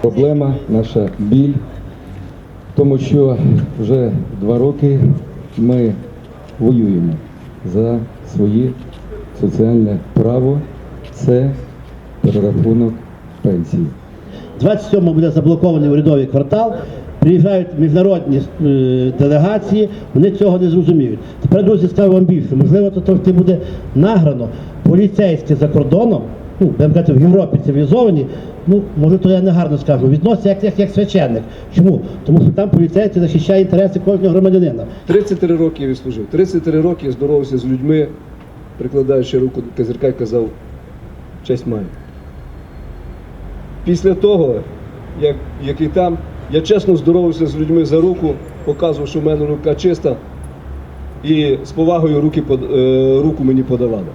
Проблема, наша біль, тому що вже два роки ми воюємо за своє соціальне право, це перерахунок пенсії. 27-му буде заблокований урядовий квартал. Приїжджають міжнародні е, делегації, вони цього не зрозуміють. Тепер, друзі, скажу вам більше. Можливо, то буде награно. Поліцейські за кордоном, ну, будемо казати, в Європі цивілізовані, ну, може, то я не гарно скажу, відносяться як, як, як священник. Чому? Тому що там поліцейський захищає інтереси кожного громадянина. 33 роки я відслужив. 33 роки я здоровався з людьми, прикладаючи руку до козирка і казав, честь маю. Після того, як, як і там, я чесно здоровався з людьми за руку, показував, що в мене рука чиста, і з повагою руки, е, руку мені подавали.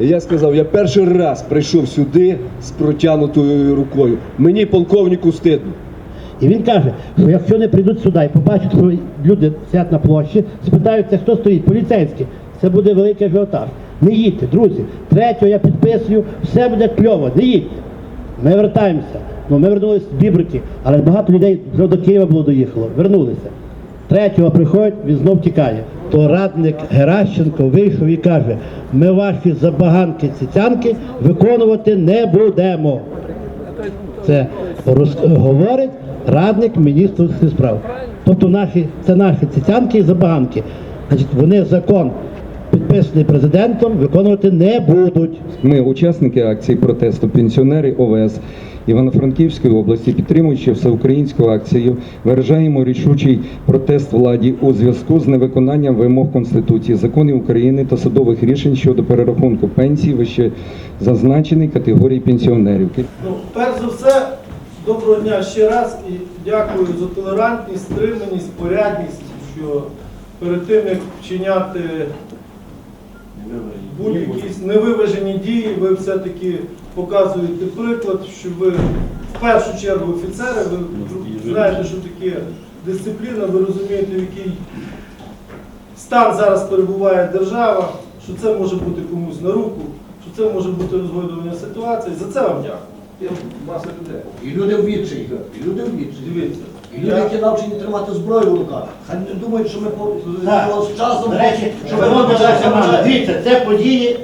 І я сказав, я перший раз прийшов сюди з протягнутою рукою. Мені полковнику стидно. І він каже, що якщо не прийдуть сюди і побачать, що люди сидять на площі, спитаються, хто стоїть, поліцейські, це буде великий ажіотаж. Не їдьте, друзі. Третього я підписую, все буде кльово, не їдьте. Ми вертаємося. Ну, ми вернулися з Бібрики, але багато людей вже до Києва було доїхало. Вернулися. Третього приходять, він знов тікає. То радник Геращенко вийшов і каже: ми ваші забаганки цицянки виконувати не будемо. Це говорить радник міністрів справ. Тобто наші, це наші цицянки і забаганки. Значить, вони закон, підписаний президентом, виконувати не будуть. Ми, учасники акції протесту пенсіонери ОВС Івано-Франківської області, підтримуючи всеукраїнську акцію, виражаємо рішучий протест владі у зв'язку з невиконанням вимог Конституції, законів України та судових рішень щодо перерахунку пенсій вище зазначеної категорії пенсіонерів. Ну, перш за все, доброго дня ще раз і дякую за толерантність, стриманість, порядність, що перед тим, як вчиняти будь-якісь невиважені дії, ви все-таки показуєте приклад, що ви в першу чергу офіцери, ви знаєте, що таке дисципліна, ви розумієте, в який стан зараз перебуває держава, що це може бути комусь на руку, що це може бути розгойдування ситуації. За це вам дякую. Я маса людей. І люди в відчаї, і люди в відчаї. Дивіться. І люди, які навчені тримати зброю в руках. Хай не думають, що ми по- Так. з часом... До речі, що ми можемо наша мама, дивіться, це події,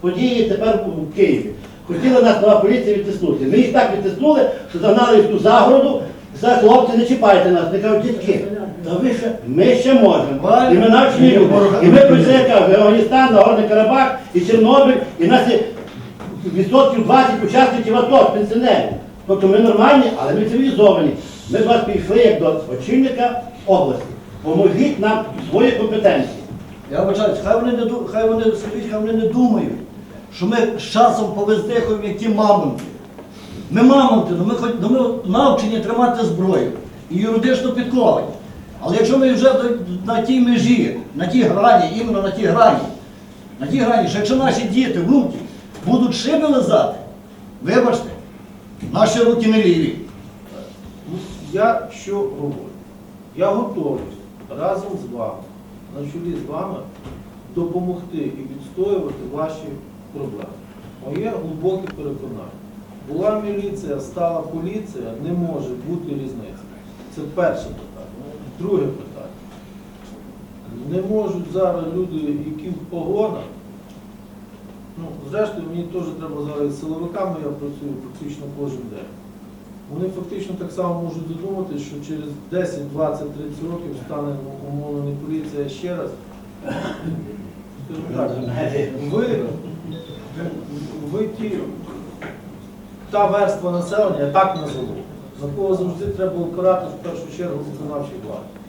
події тепер у Києві. Хотіла нас нова поліція відтиснути. Ми їх так відтиснули, що загнали їх в ту загороду, за хлопці, не чіпайте нас. Не кажуть, дітки, та ви ще, ми ще можемо. І ми навчені люди. І ми я кажу, в Афганістан, Нагорний Карабах, і Чорнобиль, і нас є відсотків 20 учасників АТО, пенсіонерів. Тобто ми нормальні, але ми цивілізовані. Ми до вас прийшли як до очільника області. Поможіть нам в своїй компетенції. Я вважаю, хай вони не хай вони скажіть, хай вони не думають, що ми з часом повездихуємо, як ті мамонти. Ми мамонти, ну ми, хоч, ну ми навчені тримати зброю і юридично підковані. Але якщо ми вже на тій межі, на тій грані, іменно на тій грані, на тій грані, що якщо наші діти, внуки будуть шиби лизати, вибачте, наші руки не ліві. Я що говорю? Я готовий разом з вами, на чолі з вами, допомогти і відстоювати ваші проблеми. Моє глибоке переконання. Була міліція, стала поліція, не може бути різниці. Це перше питання. Друге питання. Не можуть зараз люди, які в погонах, ну, зрештою, мені теж треба зараз з силовиками, я працюю практично кожен день. Вони фактично так само можуть задумати, що через 10, 20, 30 років стане умовлена поліція ще раз. Ви, ви ті, та верства населення, я так назову, на кого завжди треба карати в першу чергу виконавчі влади.